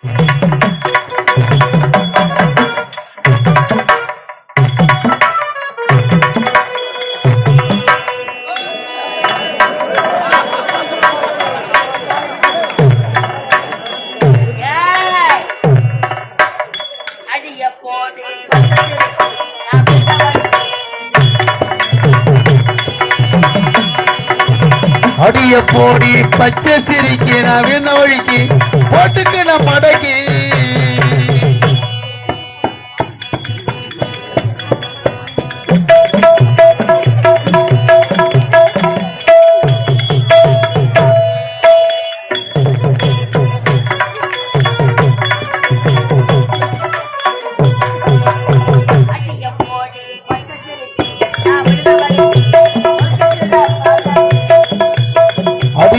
ஏய்!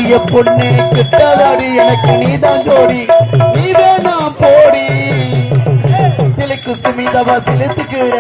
அடிய பொண்ணு கிட்டாதாடி எனக்கு நீதான் ஜோடி. நீ வேணாம் போடி. சிலுக்கு சுமிதவா சிலுத்துக்கிற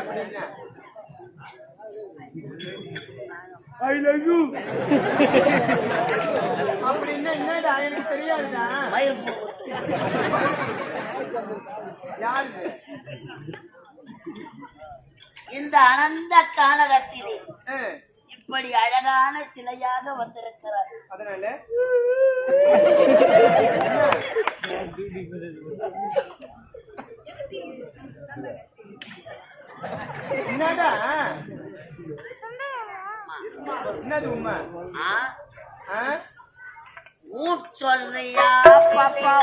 அப்படின்னா? I love you. அப்படின்னா என்னடா எனக்கு தெரியாதுடா யாரு இந்த அனந்த கானகத்திலே இப்படி அழகான சிலையாக வந்திருக்கிறார். அதனால என்னடா? என்னது ஆ? ஊர் சொல்றியா பாப்பா?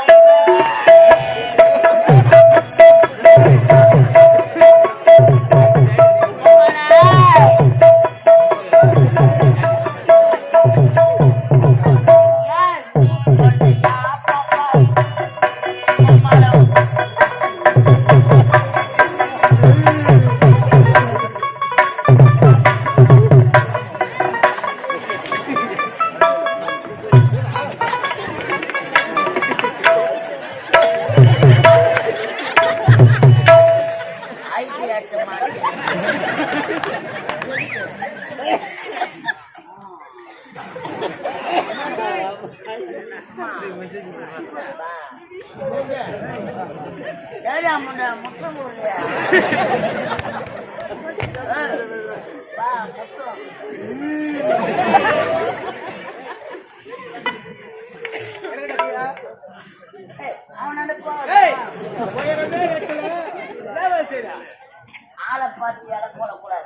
ஆளை பார்த்து இலை போடக்கூடாது.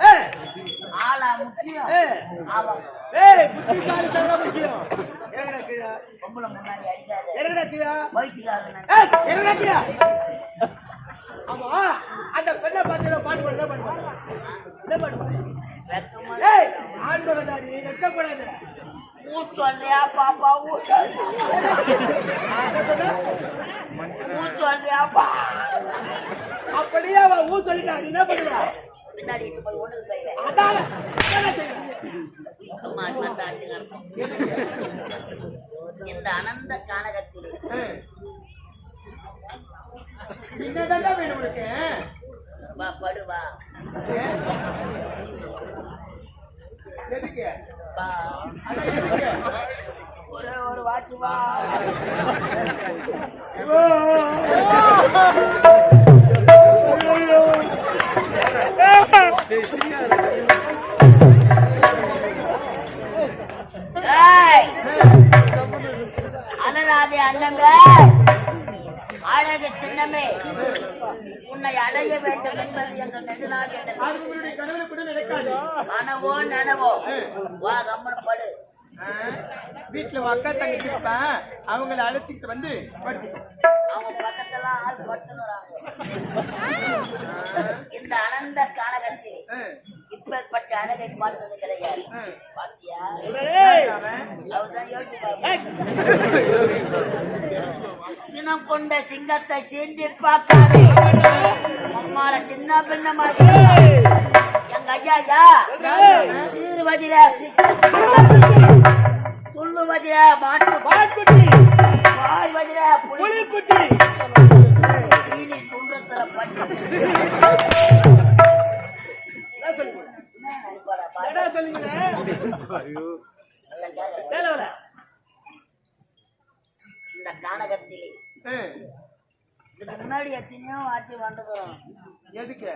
ஆளா முக்கியம். ஏய். அவன் ஏய், முக்கியம். பொம்பளை முன்னாடி அடிக்காத. பைத்தியக்காரன் ஏய், இறங்குடா கீழே. ஆமா, அந்த பெண்ணை பார்த்து ஏதோ பாட்டு பாடு, பாடு? என்ன பாடு? வெக்கமா ஏய், ஆண் பாப்பா அப்படியே அவன் ஊ சொல்லிட்டா, என்ன பண்ணுவ? பின்னாடி போய் ஒண்ணு போய் அதான, இந்த அனந்த கானகத்திலே. வேணும் உனக்கு? வா படுவா எதுக்கு? ஒரே ஒரு வாட்டி வா. ஏய்! அலறாதே அண்ணங்க அழகு சின்னமே உன்னை அடைய வேண்டும் என்பது எங்கள் நெடுநாள் எண்ணம். கனவோ நனவோ. வா கம்மனு படு. வீட்டுல அக்கா தங்கச்சி இருப்பேன் அவங்கள அழைச்சிக்கிட்டு வந்து அவங்க பக்கத்துல ஆள் படுத்துறாங்க இந்த அனந்த காலகத்தில் இப்பேற்பட்ட அழகை பார்த்தது கிடையாது. பாத்தியா? அவர்தான் யோசிச்சு பாருங்க. சினம் கொண்ட சிங்கத்தை சீண்டி பார்க்காதே. அம்மால சின்ன பின்ன மாதிரி. எங்க ஐயா யா சீருவதில துள்ளுவதில மாட்டு பாட்டுக்குட்டி வாழ்வதில புலி. புலிக்குட்டி. சீனி குன்றத்துல. தேவையில்ல. இந்த கானகத்திலே. இதுக்கு முன்னாடி எத்தனையோ ஆட்சி வந்துக்கிறோம் எதுக்கு?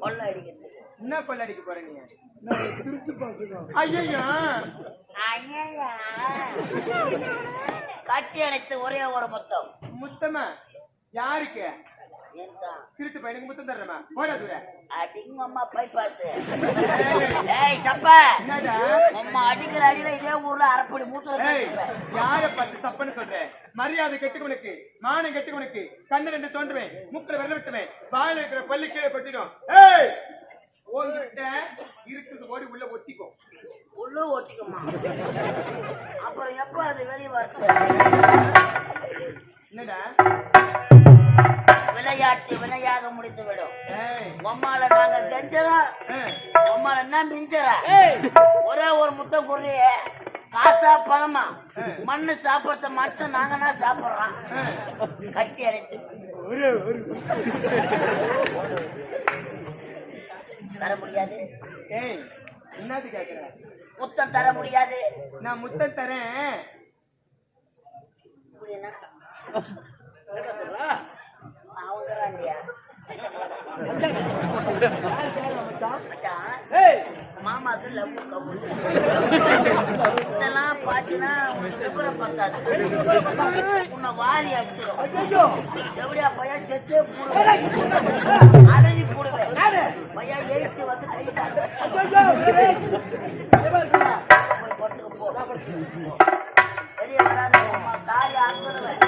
கொள்ளை அடிக்கிறதுக்கு என்ன கொள்ளடிக்க போற நீ? ஐயோ ஐயா கட்டி அணைத்து ஒரே ஒரு மொத்தம். முத்தமா? யாருக்கு? திருட்டு பையனுக்கு முத்தம் தர்றமா போடா தூர. அடிங்க அம்மா பைபாஸ் ஏய். சப்பா. என்னடா? அம்மா அடிக்கிற அடியில இதே ஊர்ல அரைப்படி கட்டிப்பேன். யார பார்த்து சப்பன்னு சொல்ற? மரியாதை கெட்டுக்கவனுக்கு மானம் கெட்டுக்கவனுக்கு கண்ணு ரெண்டு தோண்டுவேன் முக்கில் விரல விட்டுவேன். வாயில இருக்கிற பல்லு கீழே கொட்டிடும். ஏய்! உன்கிட்ட இருக்குது ஓடி உள்ள ஒட்டிக்கோ. உள்ளு ஓட்டிக்குமா அப்புறம் எப்ப அது வெளியே வருது என்னடா? விளையாட்டு வினையாக முடித்து விடும் உம்மால நாங்க ஏய், உம்மால என்ன மிஞ்சறா? ஒரே ஒரு முட்டை குறைய காசா பணமா? மண்ணு சாப்பிடத்த மட்டும் நாங்க தான் சாப்பிடுறோம். கட்டி அடைத்து. தர முடியாது. ஏய் என்னது கேக்குற? முத்தம் தர முடியாது. நான் முத்தம் தரேன். அவங்க இல்லையா மாமாக்கு லவ் கவுல் இதெல்லாம் பாத்தீங்கன்னா பத்தாது. உன்னை வாரி அடிச்சிடும் எப்படியா பையன்? செத்தே போடுவேன். அலறி போடுவேன். பையன் எயிச்சு வந்து கை போய் பொறுத்துக்கு போ. வெளியே வராத தாலி அறுத்துருவேன்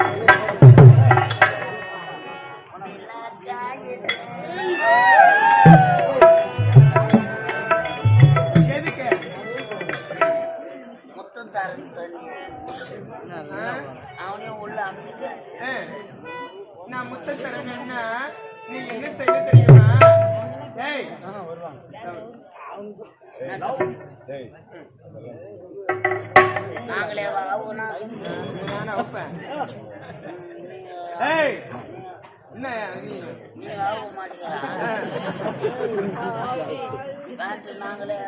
என்ன செய்ய தெரியுமா? ஏய். நாங்களே ஆகுனா நான் வைப்பேன் ஏய். என்ன நீ? நீங்க ஆக மாட்டீங்களா பேண்ட் நாங்களே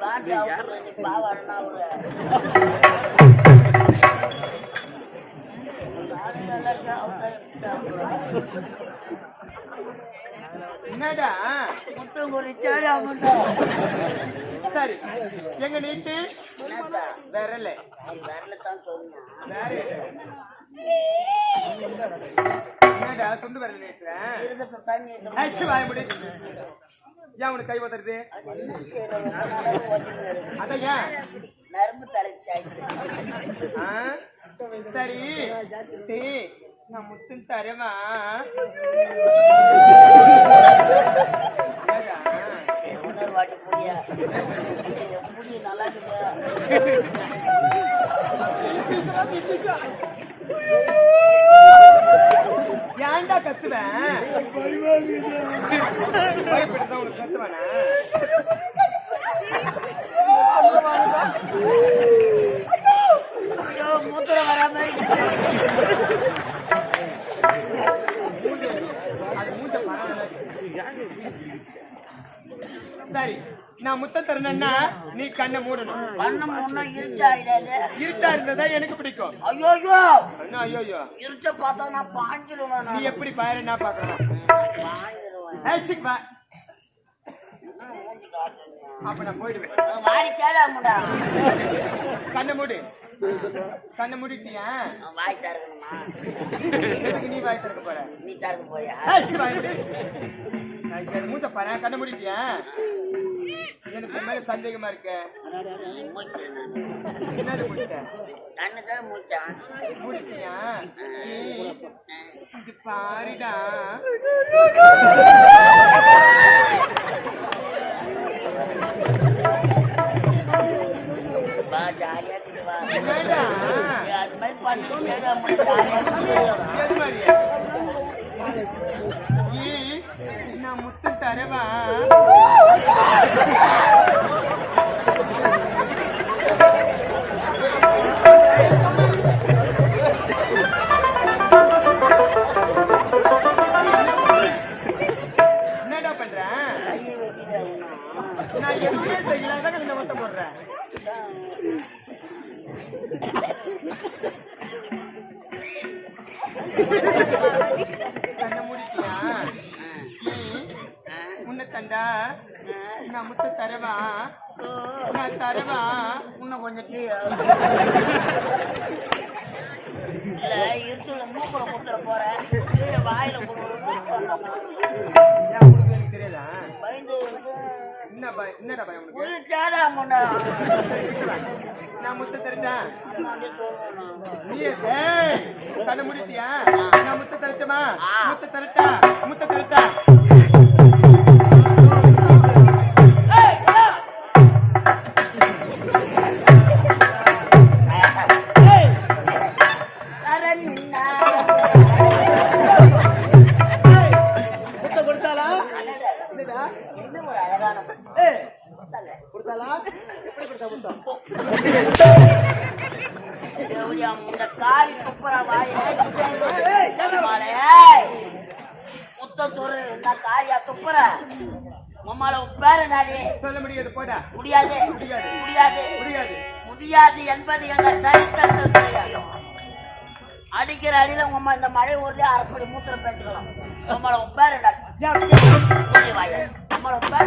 பேண்ட் அவரு நீ பாவாடுனா அவரு என்னடா முத்தம் ஒரு தேடி அவன்தான் சரி. எங்க நீட்டு? விரல. நீ என்னடா சொந்த விரல பேசுறேன் முடி ஏன் உனக்கு கை உதறது அதான் ஏன்? நரம்பு தலைச்சி ஆ? சரி. நான் முத்து தரவா வாட்டி முடியா முடி நல்லா இருக்குது? ஏன்டா கத்துவேன்? பயப்படுதான் உனக்கு கத்துவானா? மூத்திர மாதிரி அது மூஞ்ச பரவாயில்ல. சரி நான் முத்தம் தரணும்னா நீ கண்ணை மூடணும். கண்ணு முன்ன இருட்டாயிடாது இருட்டா இருந்ததா எனக்கு பிடிக்கும். ஐயோ என்ன ஐயோ ஐயோ இருட்ட பார்த்தா நான் பாஞ்சிடுவேன் நீ எப்படி பாரு நான் பாக்குறேன் பாஞ்சிடுவேன் காட்டணும் அப்ப நான் போயிடுவேன். வாடி தேடாமுடா கண்ணை மூடு. கண்ணை மூடிட்டியா? வாய் தரணுமா நீ வாய் திறக்க போற? நீ தரக்கு போயா மூத்த பாரு கண்ணை மூடிட்டியா? எனக்கு மேல சந்தேகமா இருக்க. என்னது முடிச்ச கண்ணு தான் மூச்சான் முடிச்சியா இது பாருடா. ஜாலியா அது மாதிரி நான் தண்டா நான் முத்த தரவா? நான் தரவா? இன்னும் கொஞ்சம் இல்ல இருத்துல மூக்குல குத்துற போற. வாயில தெரியாதா பயந்து என்ன பயம் என்னடா பயம் உனக்கு? நான் முத்த தரட்டேன் நீ ஏய் கண்ணை முடித்தியா நான் முத்த தரட்டுமா? முத்த தரட்டா? முத்த தரட்டா? தேவடியா, இந்த காளி துப்புரா வாயில அம்மாளே, முத்தம் துரு இந்த காரியா துப்புற உம்மால பேர நாடி சொல்ல முடியாது போடா. முடியாது முடியாது. முடியாது. முடியாது. என்பது எங்க சரித்திரத்தில் கிடையாது அடிக்கிற அடியில உங்க இந்த மழை ஊர்லயே அரைப்படி மூத்திர பேச்சுக்கலாம் உம்மள பேர நாடி உம்மள பேர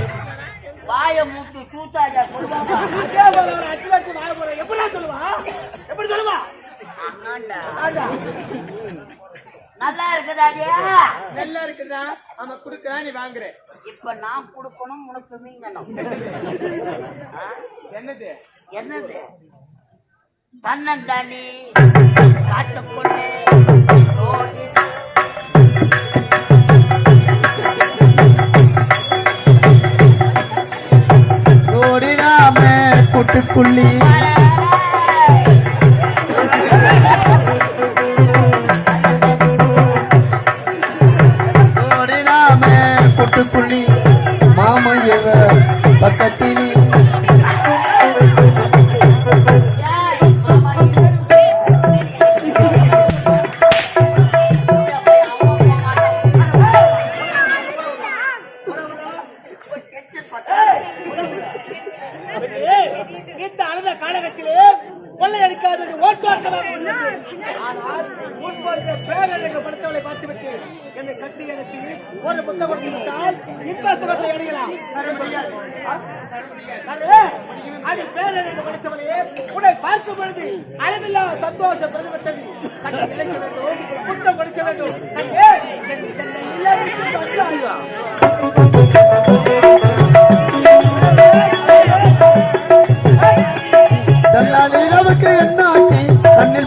வாய மூட்டு சூத்தாஜா சொல்லுவாங்க அச்சு வச்சு எப்படி சொல்லுவா? எப்படி சொல்லுவா? நல்லா இருக்குதாடியா நல்லா இருக்குதா? அவன் குடுக்கறான் நீ வாங்குற. இப்ப நான் கொடுக்கணும் உனக்கு மீங்கணும்? என்னது? என்னது? தன்னந்தானி காட்டுக்குள்ளே கூட்டுக்குள்ளி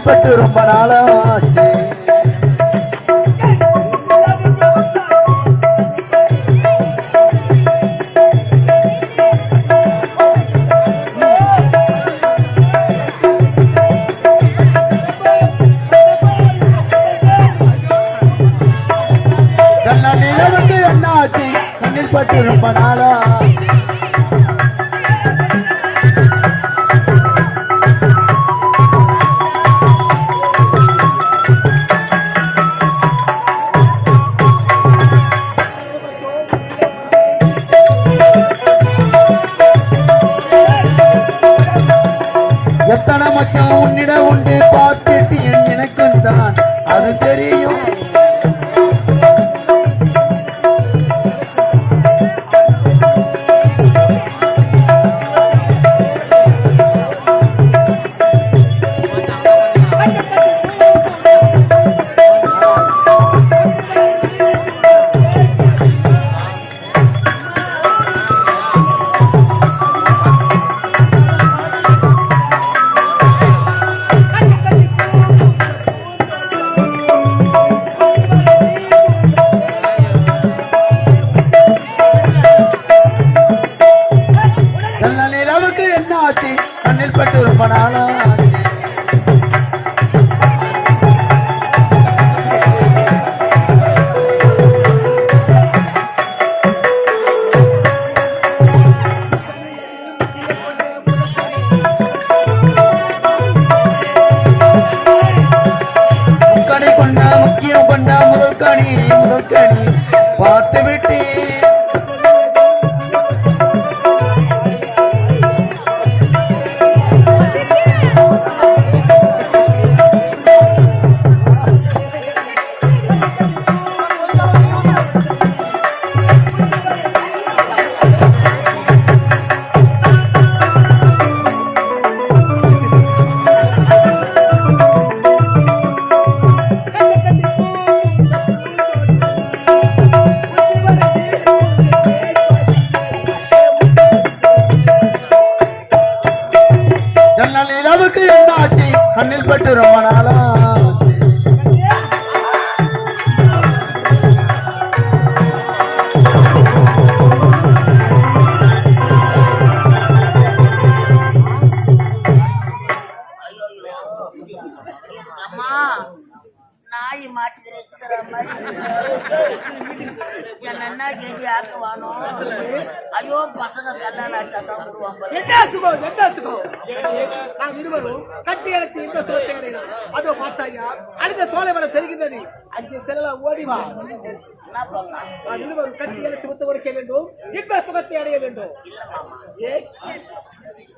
கண்ணில் பட்டு ரொம்ப நாளாச்சு 看 你 அங்கே செல்லலாம் ஓடி வா என்ன பண்ணலாம் நாம் இருவரும் கட்டி அழைத்து முத்து கொடுக்க வேண்டும் இன்ப சுகத்தை அடைய வேண்டும் இல்ல மாமா ஏ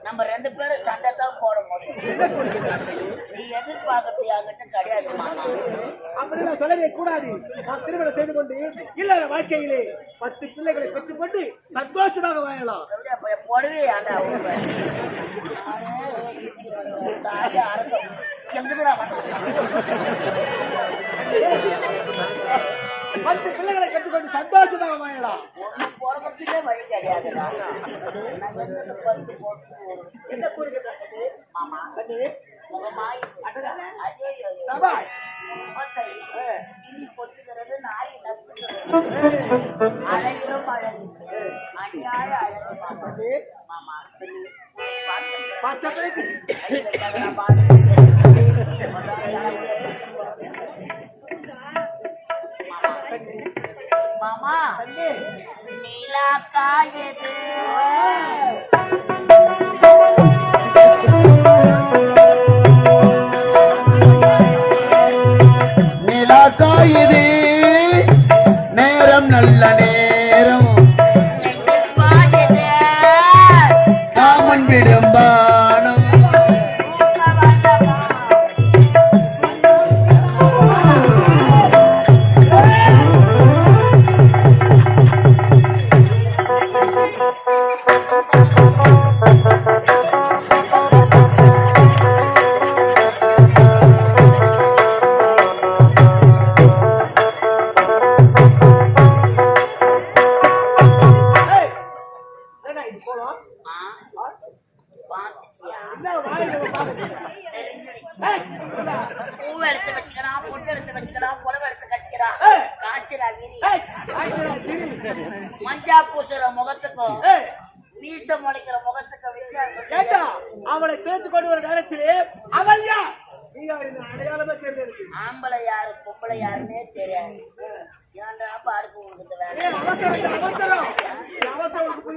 நம்ம ரெண்டு பேரும் சண்டை தான் போட முடியும் நீ எதிர்பார்க்கறது என்கிட்ட கிடையாது மாமா அப்படிலாம் சொல்லவே கூடாது நாம் திருமணம் செய்து கொண்டு இல்லற வாழ்க்கையிலே பத்து பிள்ளைகளை பெற்றுக்கொண்டு சந்தோஷமாக வாழலாம் போடவே ஆண்டா அவங்க தாடி அரக்கம் பத்து பிள்ளைகளை பெற்றுக்கொண்டு சந்தோஷமாக வாழலாம். ஒண்ணு போறதுக்கே வழி கிடையாதுடா. நான் எங்கிருந்து பத்து போட்டு என்ன கூறுகிறது மாமா முகமாய் ஐயோ கிளி கொத்துகிறது நாய் நக்குகிறது. அழகிலும் அழகு. அநியாய அழகு. மாமா மாமா பார்த்து பார்த்த பிறகு கை மாமா. நீலா காயது.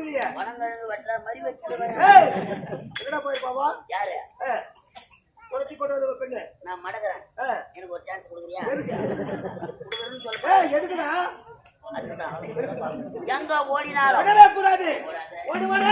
மாதிரி வச்சிருவேன் எங்கடா போயிருப்பாவா யாரு? குறைச்சி கொண்டு வந்து பெண்ணு. நான் மடக்குறேன். எனக்கு ஒரு சான்ஸ் கொடுக்குறியா? கொடுக்குறேன்னு சொல்ல. எதுக்குடா? எங்க ஓடினாலும். கூடாது. ஓடு, ஓடு.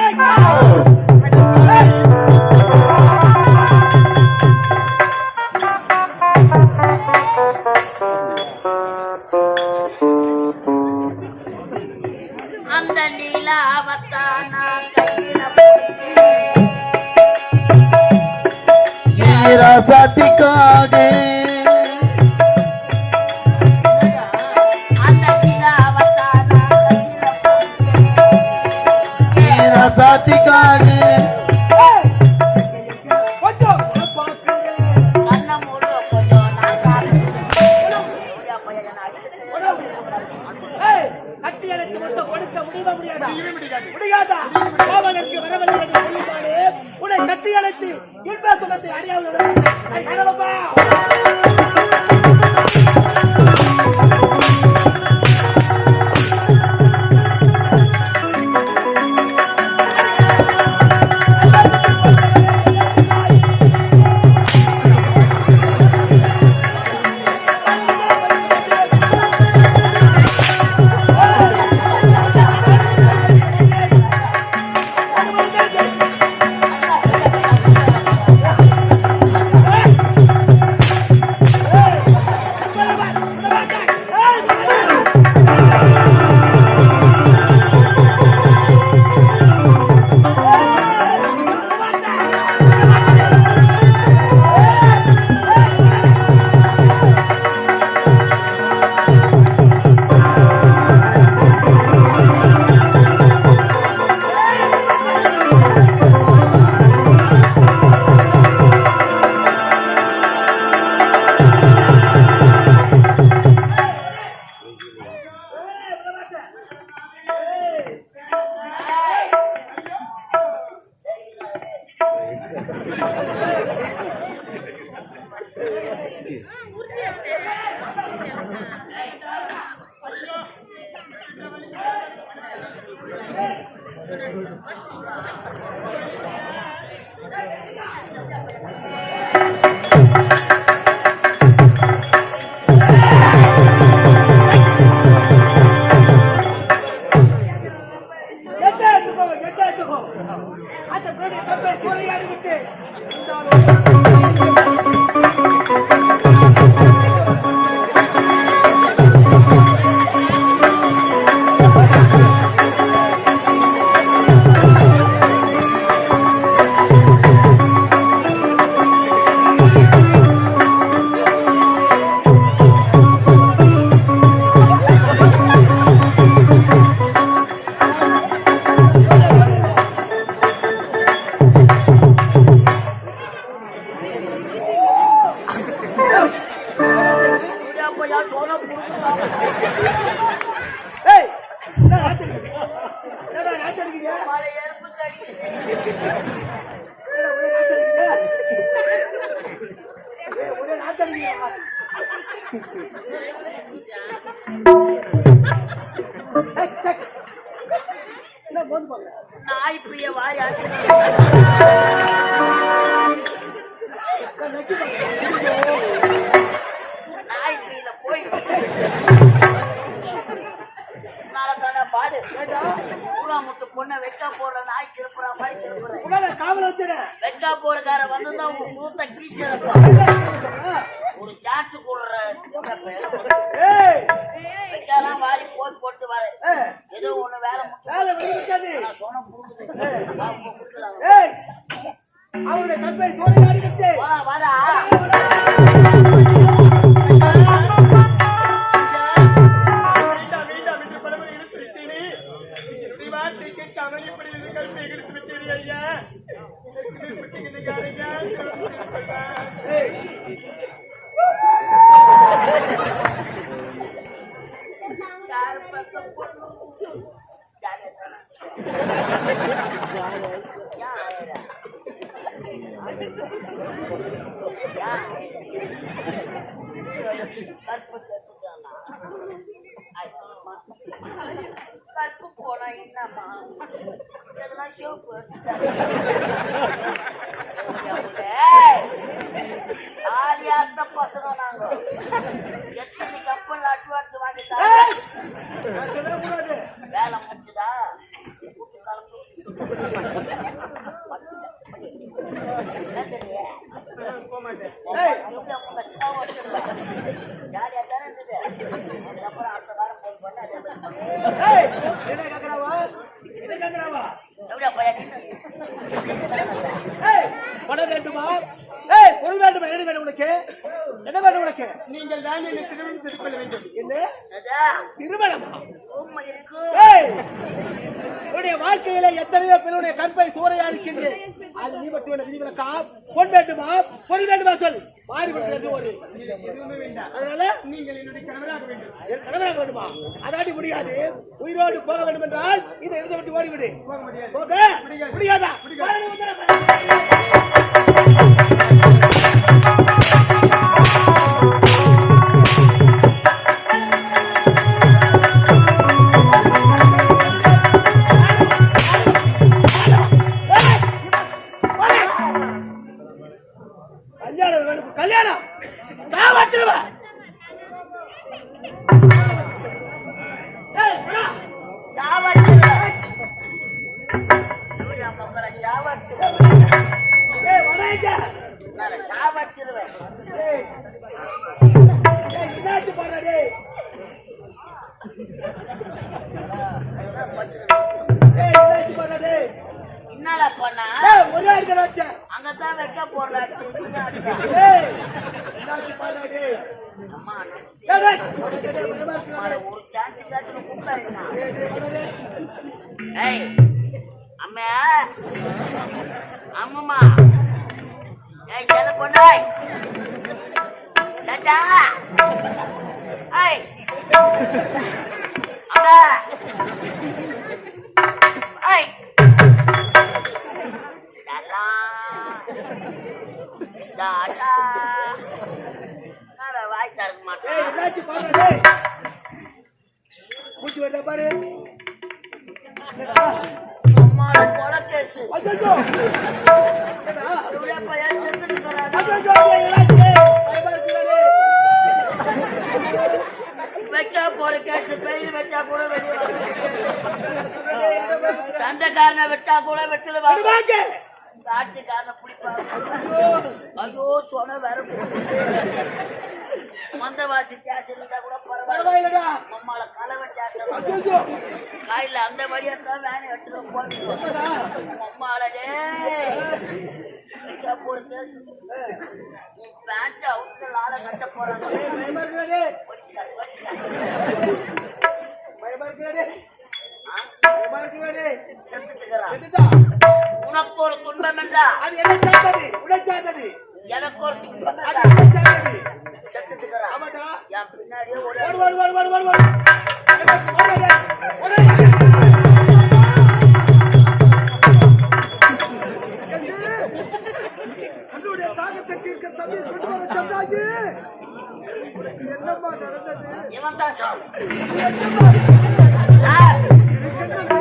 கட்டி எனக்கு மட்டும் கொடுக்க முடியுமா முடியாதா முடியாதா கோவலனுக்கு வரவில்லை என்று சொல்லிட்டாலே உன்னை கட்டி அழைத்து இன்ப சுகத்தை அறியாமல் அந்த பெரிய தப்பை சூறையாடி நாய் பிரிய வாரி ஆட்டி நாய் போய் பாடு பூரா முட்டு பொண்ணை வெக்கா போடுற நாய் மாதிரி சிறப்புற வெக்கா போறக்கார உன் சூத்த கீசிறப்பா Kartu pola ini nama, jangan coba. தான் என்னை திருமணம் செய்து கொள்ள வேண்டும்? என்ன? என்னது? திருமணமா? உண்மை இருக்கு. ஏய், உன்னுடைய வாழ்க்கையில எத்தனையோ பேருடைய கண்பை சூறையாடிக்கின்றேன். அது நீ மட்டும் என்ன விதிவிலக்கா பொன் வேண்டுமா? பொருள் வேண்டுமா சொல். மாறி விட்டு ஒரு. அதனால நீங்கள் என்னுடைய கணவராக வேண்டும். என் கணவராக வேண்டுமா? அதாடி முடியாது. உயிரோடு போக வேண்டும் என்றால் இந்த இடத்தை விட்டு ஓடிவிடு. போக முடியாது. போக முடியாதா. டாடா. நான் வாய் தரக்க மாட்டேன் என்னாச்சு? பாரு. வச்சா கூட வெளியே வாங்க சாட்சிக்காரன பிடிப்பாங்க அதோ மந்தவாசி ஜாஸ் கூட பரவாயில்லடா. மம்மால கலவை ஜாஸ் அந்த வழியா தான் வேனை எடுத்துட்டு போயிடுவோம் மம்மாலடே பொறுத்து கட்ட போறாங்க. செத்துச்சுக்கிறான் உனக்கு ஒரு துன்பம் என்றா அது என்ன சார்ந்தது உடை சார்ந்தது எனக்கு ஒரு துன்பம் அது என்ன சார்ந்தது செத்துட்டுக்கிறேன் ஆமாடா. என் பின்னாடியே ஓடு ஓடு ஓடு ஓடு ஓடு ஓடு என்னம்மா நடந்தது? இவன் தான் சார்